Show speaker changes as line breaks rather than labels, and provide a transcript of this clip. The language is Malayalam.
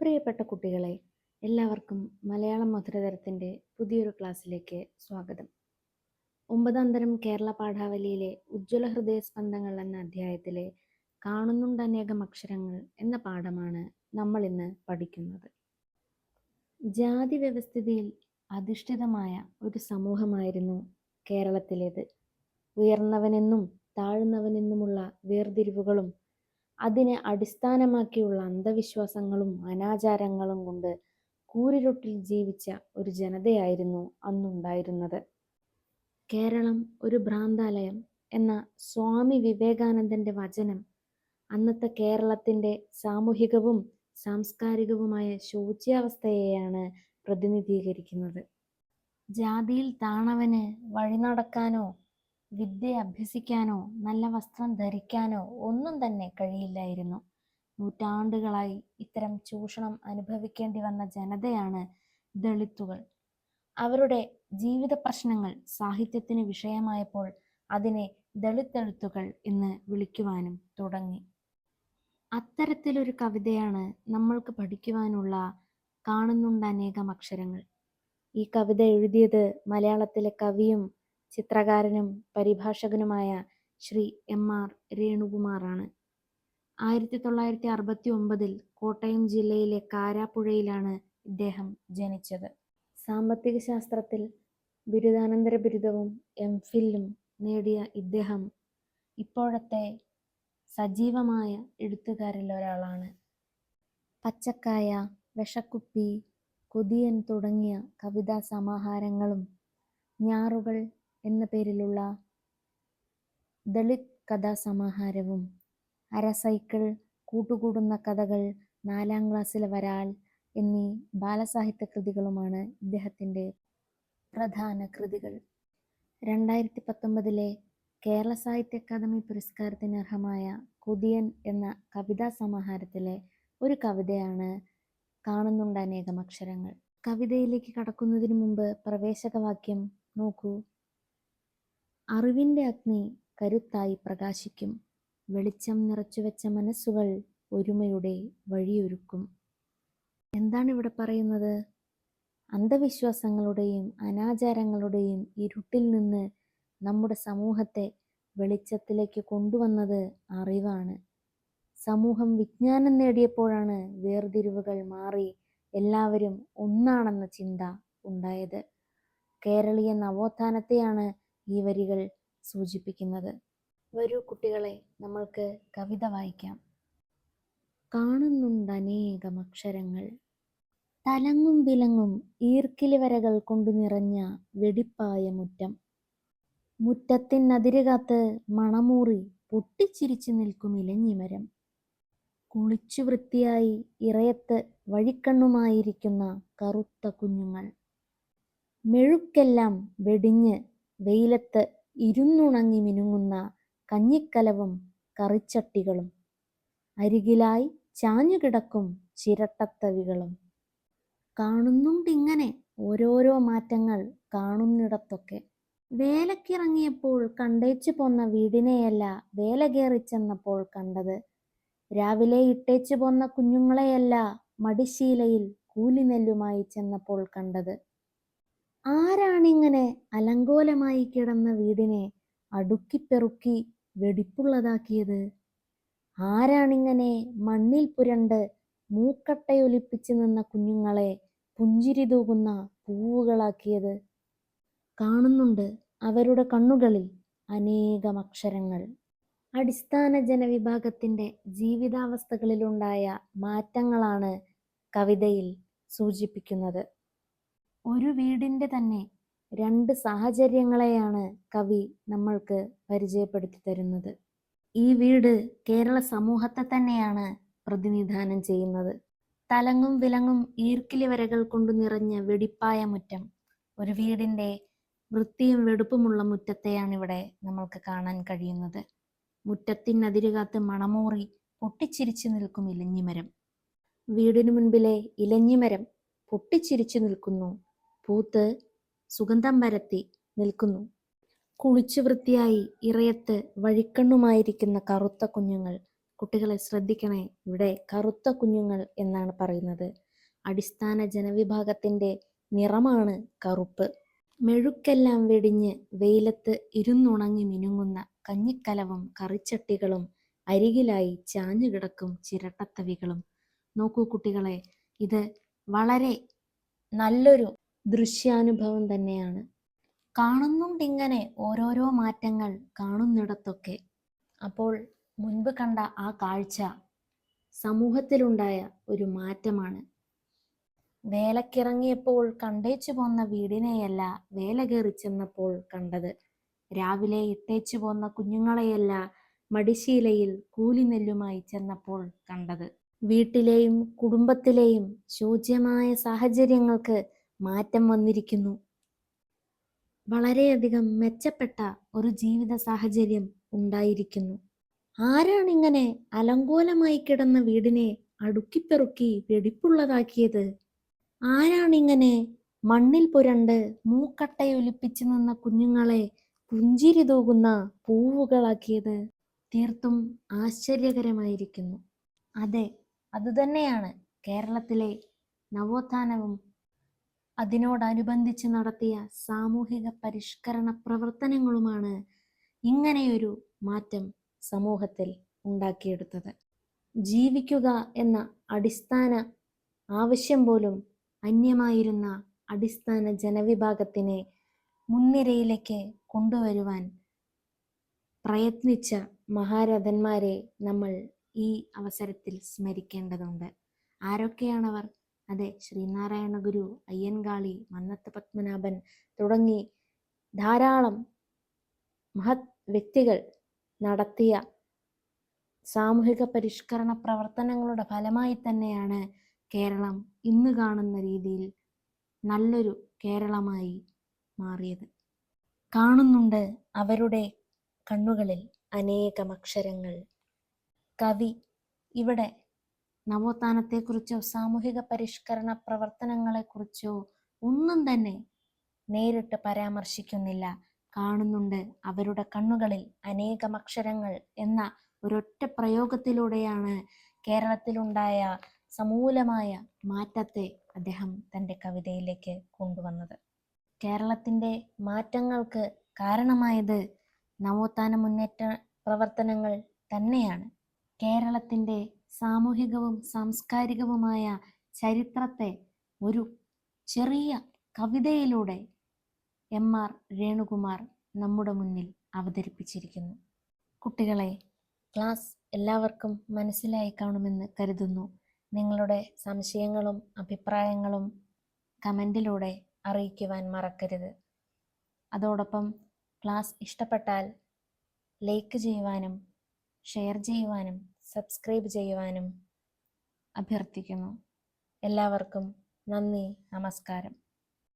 പ്രിയപ്പെട്ട കുട്ടികളെ എല്ലാവർക്കും മലയാളം മധുരതരത്തിന്റെ പുതിയൊരു ക്ലാസ്സിലേക്ക് സ്വാഗതം. ഒമ്പതാം തരം കേരള പാഠാവലിയിലെ ഉജ്ജ്വല ഹൃദയ സ്പന്ദങ്ങൾ എന്ന അധ്യായത്തിലെ കാണുന്നുണ്ട് അനേകം അക്ഷരങ്ങൾ എന്ന പാഠമാണ് നമ്മൾ ഇന്ന് പഠിക്കുന്നത്. ജാതി വ്യവസ്ഥിതിയിൽ അധിഷ്ഠിതമായ ഒരു സമൂഹമായിരുന്നു കേരളത്തിലേത്. ഉയർന്നവനെന്നും താഴ്ന്നവനെന്നുമുള്ള വേർതിരിവുകളും അതിനെ അടിസ്ഥാനമാക്കിയുള്ള അന്ധവിശ്വാസങ്ങളും അനാചാരങ്ങളും കൊണ്ട് കൂരിരുട്ടിൽ ജീവിച്ച ഒരു ജനതയായിരുന്നു അന്നുണ്ടായിരുന്നത്. കേരളം ഒരു ഭ്രാന്താലയം എന്ന സ്വാമി വിവേകാനന്ദന്റെ വചനം അന്നത്തെ കേരളത്തിന്റെ സാമൂഹികവും സാംസ്കാരികവുമായ ശോച്യാവസ്ഥയെയാണ് പ്രതിനിധീകരിക്കുന്നത്. ജാതിയിൽ താണവന് വഴി നടക്കാനോ വിദ്യ അഭ്യസിക്കാനോ നല്ല വസ്ത്രം ധരിക്കാനോ ഒന്നും തന്നെ കഴിയില്ലായിരുന്നു. നൂറ്റാണ്ടുകളായി ഇത്തരം ചൂഷണം അനുഭവിക്കേണ്ടി വന്ന ജനതയാണ് ദളിത്തുകൾ. അവരുടെ ജീവിത പ്രശ്നങ്ങൾ സാഹിത്യത്തിന് വിഷയമായപ്പോൾ അതിനെ ദളിത്തെഴുത്തുകൾ എന്ന് വിളിക്കുവാനും തുടങ്ങി. അത്തരത്തിലൊരു കവിതയാണ് നമ്മൾക്ക് പഠിക്കുവാനുള്ള കാണുന്നുണ്ട് അനേകം അക്ഷരങ്ങൾ. ഈ കവിത എഴുതിയത് മലയാളത്തിലെ കവിയും ചിത്രകാരനും പരിഭാഷകനുമായ ശ്രീ എം ആർ രേണുകുമാറാണ്. ആയിരത്തി തൊള്ളായിരത്തി അറുപത്തി ഒമ്പതിൽ കോട്ടയം ജില്ലയിലെ കാരാപ്പുഴയിലാണ് ഇദ്ദേഹം ജനിച്ചത്. സാമ്പത്തിക ശാസ്ത്രത്തിൽ ബിരുദാനന്തര ബിരുദവും എം ഫില്ലും നേടിയ ഇദ്ദേഹം ഇപ്പോഴത്തെ സജീവമായ എഴുത്തുകാരിൽ ഒരാളാണ്. പച്ചക്കായ വിഷക്കുപ്പി കൊതിയൻ തുടങ്ങിയ കവിതാ സമാഹാരങ്ങളും ഞാറുകൾ എന്ന പേരിലുള്ള ദളിത് കഥാസമാഹാരവും അരസൈക്കിൾ കൂട്ടുകൂടുന്ന കഥകൾ നാലാം ക്ലാസ്സിലെ വരാൽ എന്നീ ബാലസാഹിത്യ കൃതികളുമാണ് ഇദ്ദേഹത്തിന്റെ പ്രധാന കൃതികൾ. രണ്ടായിരത്തി പത്തൊമ്പതിലെ കേരള സാഹിത്യ അക്കാദമി പുരസ്കാരത്തിന് അർഹമായ കൊതിയൻ എന്ന കവിതാ സമാഹാരത്തിലെ ഒരു കവിതയാണ് കാണുന്നുണ്ട് അനേകം അക്ഷരങ്ങൾ. കവിതയിലേക്ക് കടക്കുന്നതിന് മുമ്പ് പ്രവേശകവാക്യം നോക്കൂ. അറിവിന്റെ അഗ്നി കരുത്തായി പ്രകാശിക്കും. വെളിച്ചം നിറച്ചുവെച്ച മനസ്സുകൾ ഒരുമയുടെ വഴിയൊരുക്കും. എന്താണ് ഇവിടെ പറയുന്നത്? അന്ധവിശ്വാസങ്ങളുടെയും അനാചാരങ്ങളുടെയും ഇരുട്ടിൽ നിന്ന് നമ്മുടെ സമൂഹത്തെ വെളിച്ചത്തിലേക്ക് കൊണ്ടുവന്നത് അറിവാണ്. സമൂഹം വിജ്ഞാനം നേടിയപ്പോഴാണ് വേർതിരിവുകൾ മാറി എല്ലാവരും ഒന്നാണെന്ന ചിന്ത ഉണ്ടായത്. കേരളീയ നവോത്ഥാനത്തെയാണ് ഈ വരികൾ സൂചിപ്പിക്കുന്നത്. വരൂ കുട്ടികളെ നമ്മൾക്ക് കവിത വായിക്കാം. കാണുന്നുണ്ട് അനേകം അക്ഷരങ്ങൾ തലങ്ങും വിലങ്ങും ഈർക്കിലി വരകൾ കൊണ്ടു നിറഞ്ഞ വെടിപ്പായ മുറ്റം മുറ്റത്തിനതിരുകാത്ത് മണമൂറി പൊട്ടിച്ചിരിച്ചു നിൽക്കും ഇലഞ്ഞിമരം. കുളിച്ചു വൃത്തിയായി ഇറയത്ത് വഴിക്കണ്ണുമായിരിക്കുന്ന കറുത്ത കുഞ്ഞുങ്ങൾ. മെഴുക്കെല്ലാം വെടിഞ്ഞ് വെയിലത്ത് ഇരുന്നുണങ്ങി മിനുങ്ങുന്ന കഞ്ഞിക്കലവും കറിച്ചട്ടികളും. അരികിലായി ചാഞ്ഞുകിടക്കും ചിരട്ടത്തവികളും. കാണുന്നുണ്ടിങ്ങനെ ഓരോരോ മാറ്റങ്ങൾ കാണുന്നിടത്തൊക്കെ. വേലക്കിറങ്ങിയപ്പോൾ കണ്ടേച്ചു പോന്ന വീടിനെയല്ല വേല കയറിച്ചെന്നപ്പോൾ കണ്ടത്. രാവിലെ ഇട്ടേച്ചു പോന്ന കുഞ്ഞുങ്ങളെയല്ല മടിശീലയിൽ കൂലിനെല്ലുമായി ചെന്നപ്പോൾ കണ്ടത്. ആരാണിങ്ങനെ അലങ്കോലമായി കിടന്ന വീടിനെ അടുക്കിപ്പെറുക്കി വെടിപ്പുള്ളതാക്കിയത്? ആരാണിങ്ങനെ മണ്ണിൽ പുരണ്ട് മൂക്കട്ടയൊലിപ്പിച്ചു നിന്ന കുഞ്ഞുങ്ങളെ പുഞ്ചിരി തൂകുന്ന പൂവുകളാക്കിയത്? കാണുന്നുണ്ട് അവരുടെ കണ്ണുകളിൽ അനേകം അക്ഷരങ്ങൾ. അടിസ്ഥാന ജനവിഭാഗത്തിന്റെ ജീവിതാവസ്ഥകളിലുണ്ടായ മാറ്റങ്ങളാണ് കവിതയിൽ സൂചിപ്പിക്കുന്നത്. ഒരു വീടിന്റെ തന്നെ രണ്ട് സാഹചര്യങ്ങളെയാണ് കവി നമ്മൾക്ക് പരിചയപ്പെടുത്തി തരുന്നത്. ഈ വീട് കേരള സമൂഹത്തെ തന്നെയാണ് പ്രതിനിധാനം ചെയ്യുന്നത്. തലങ്ങും വിലങ്ങും ഈർക്കിലി വരകൾ കൊണ്ടു നിറഞ്ഞ വെടിപ്പായ മുറ്റം ഒരു വീടിന്റെ വൃത്തിയും വെടുപ്പുമുള്ള മുറ്റത്തെയാണ് ഇവിടെ നമ്മൾക്ക് കാണാൻ കഴിയുന്നത്. മുറ്റത്തിനതിരുകാത്ത് മണമൂറി പൊട്ടിച്ചിരിച്ചു നിൽക്കും ഇലഞ്ഞിമരം. വീടിനു മുൻപിലെ ഇലഞ്ഞിമരം പൊട്ടിച്ചിരിച്ചു നിൽക്കുന്നു പൂത്ത് സുഗന്ധം പരത്തി നിൽക്കുന്നു. കുളിച്ചു വൃത്തിയായി ഇറയത്ത് വഴിക്കണ്ണുമായിരിക്കുന്ന കറുത്ത കുഞ്ഞുങ്ങൾ. കുട്ടികളെ ശ്രദ്ധിക്കണേ ഇവിടെ കറുത്ത കുഞ്ഞുങ്ങൾ എന്നാണ് പറയുന്നത്. അടിസ്ഥാന ജനവിഭാഗത്തിന്റെ നിറമാണ് കറുപ്പ്. മെഴുക്കെല്ലാം വെടിഞ്ഞ് വെയിലത്ത് ഇരുന്നുണങ്ങി മിനുങ്ങുന്ന കഞ്ഞിക്കലവും കറിച്ചട്ടികളും അരികിലായി ചാഞ്ഞുകിടക്കും ചിരട്ടത്തവികളും. നോക്കൂ കുട്ടികളെ ഇത് വളരെ നല്ലൊരു ദൃശ്യാനുഭവം തന്നെയാണ്. കാണുന്നുണ്ടിങ്ങനെ ഓരോരോ മാറ്റങ്ങൾ കാണുന്നിടത്തൊക്കെ. അപ്പോൾ മുൻപ് കണ്ട ആ കാഴ്ച സമൂഹത്തിലുണ്ടായ ഒരു മാറ്റമാണ്. വേലക്കിറങ്ങിയപ്പോൾ കണ്ടേച്ചു പോന്ന വീടിനെയല്ല വേല കയറി ചെന്നപ്പോൾ കണ്ടത്. രാവിലെ ഇട്ടേച്ചു പോന്ന കുഞ്ഞുങ്ങളെയല്ല മടിശീലയിൽ കൂലിനെല്ലുമായി ചെന്നപ്പോൾ കണ്ടത്. വീട്ടിലെയും കുടുംബത്തിലെയും ശോച്യമായ സാഹചര്യങ്ങൾക്ക് മാറ്റം വന്നിരിക്കുന്നു. വളരെയധികം മെച്ചപ്പെട്ട ഒരു ജീവിത സാഹചര്യം ഉണ്ടായിരിക്കുന്നു. ആരാണിങ്ങനെ അലങ്കോലമായി കിടന്ന വീടിനെ അടുക്കിപ്പെറുക്കി വെടിപ്പുള്ളതാക്കിയത്? ആരാണിങ്ങനെ മണ്ണിൽ പുരണ്ട് മൂക്കട്ടയൊലിപ്പിച്ചു നിന്ന കുഞ്ഞുങ്ങളെ പുഞ്ചിരി തൂകുന്ന പൂവുകളാക്കിയത്? തീർത്തും ആശ്ചര്യകരമായിരിക്കുന്നു. അതെ അതുതന്നെയാണ് കേരളത്തിലെ നവോത്ഥാനവും അതിനോടനുബന്ധിച്ച് നടത്തിയ സാമൂഹിക പരിഷ്കരണ പ്രവർത്തനങ്ങളുമാണ് ഇങ്ങനെയൊരു മാറ്റം സമൂഹത്തിൽ ഉണ്ടാക്കിയെടുത്തത്. ജീവിക്കുക എന്ന അടിസ്ഥാന ആവശ്യം പോലും അന്യമായിരുന്ന അടിസ്ഥാന ജനവിഭാഗത്തിനെ മുൻനിരയിലേക്ക് കൊണ്ടുവരുവാൻ പ്രയത്നിച്ച മഹാരഥന്മാരെ നമ്മൾ ഈ അവസരത്തിൽ സ്മരിക്കേണ്ടതുണ്ട്. ആരൊക്കെയാണവർ? അതെ ശ്രീനാരായണ ഗുരു അയ്യൻകാളി മന്നത്ത് പത്മനാഭൻ തുടങ്ങി ധാരാളം മഹത് വ്യക്തികൾ നടത്തിയ സാമൂഹിക പരിഷ്കരണ പ്രവർത്തനങ്ങളുടെ ഫലമായി തന്നെയാണ് കേരളം ഇന്ന് കാണുന്ന രീതിയിൽ നല്ലൊരു കേരളമായി മാറിയത്. കാണുന്നുണ്ട് അവരുടെ കണ്ണുകളിൽ അനേകം അക്ഷരങ്ങൾ. കവി ഇവിടെ നവോത്ഥാനത്തെക്കുറിച്ചോ സാമൂഹിക പരിഷ്കരണ പ്രവർത്തനങ്ങളെക്കുറിച്ചോ ഒന്നും തന്നെ നേരിട്ട് പരാമർശിക്കുന്നില്ല. കാണുന്നുണ്ട് അവരുടെ കണ്ണുകളിൽ അനേകം അക്ഷരങ്ങൾ എന്ന ഒരൊറ്റ പ്രയോഗത്തിലൂടെയാണ് കേരളത്തിലുണ്ടായ സമൂലമായ മാറ്റത്തെ അദ്ദേഹം തന്റെ കവിതയിലേക്ക് കൊണ്ടുവന്നത്. കേരളത്തിന്റെ മാറ്റങ്ങൾക്ക് കാരണമായത് നവോത്ഥാന മുന്നേറ്റ പ്രവർത്തനങ്ങൾ തന്നെയാണ്. കേരളത്തിന്റെ സാമൂഹികവും സാംസ്കാരികവുമായ ചരിത്രത്തെ ഒരു ചെറിയ കവിതയിലൂടെ എം ആർ രേണുകുമാർ നമ്മുടെ മുന്നിൽ അവതരിപ്പിച്ചിരിക്കുന്നു. കുട്ടികളെ ക്ലാസ് എല്ലാവർക്കും മനസ്സിലായി കാണുമെന്ന് കരുതുന്നു. നിങ്ങളുടെ സംശയങ്ങളും അഭിപ്രായങ്ങളും കമന്റിലൂടെ അറിയിക്കുവാൻ മറക്കരുത്. അതോടൊപ്പം ക്ലാസ് ഇഷ്ടപ്പെട്ടാൽ ലൈക്ക് ചെയ്യുവാനും ഷെയർ ചെയ്യുവാനും സബ്സ്ക്രൈബ് ചെയ്യുവാനും അഭ്യർത്ഥിക്കുന്നു. എല്ലാവർക്കും നന്ദി നമസ്കാരം.